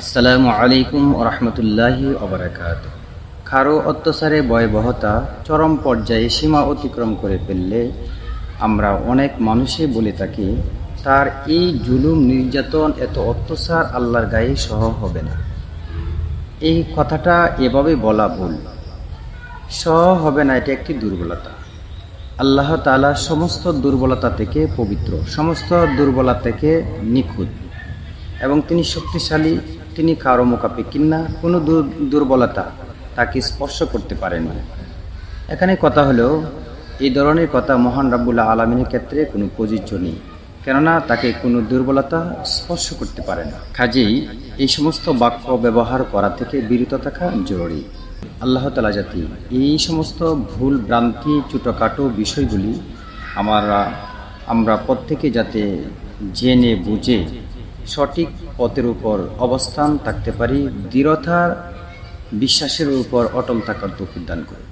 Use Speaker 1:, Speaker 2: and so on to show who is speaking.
Speaker 1: আসসালামু আলাইকুম রহমতুল্লাহি অবরাকাত কারও অত্যাচারে, ভয়াবহতা, চরম পর্যায়ে সীমা অতিক্রম করে ফেললে আমরা অনেক মানুষই বলে থাকি, তার এই জুলুম নির্যাতন, এত অত্যাচার আল্লাহর গায়ে সহ হবে না। এই কথাটা এভাবে বলা ভুল। সহ হবে না, এটা একটি দুর্বলতা। আল্লাহ তাআলা সমস্ত দুর্বলতা থেকে পবিত্র, সমস্ত দুর্বলতা থেকে নিখুঁত। এবং তিনি শক্তিশালী, তিনি কারও মোকাপেক্ষিন না, কোনো দুর্বলতা তাকে স্পর্শ করতে পারে না। এখানে কথা হলো এই ধরনের কথা মহান রাব্বুল্লাহ আলমিনের ক্ষেত্রে কোনো প্রযোজ্য নেই, কেননা তাকে কোনো দুর্বলতা স্পর্শ করতে পারে না। কাজেই এই সমস্ত বাক্য ব্যবহার করা থেকে বিরত থাকা জরুরি। আল্লাহ তালা জাতি, এই সমস্ত ভুল, ভ্রান্তি, ছোটোখাটো বিষয়গুলি আমরা আমরা প্রত্যেকে যাতে জেনে, বুঝে সঠিক পথের উপর অবস্থান থাকতে পারি দৃঢ়তার বিশ্বাসের উপর অটল থাকার তৌফিক দান করে।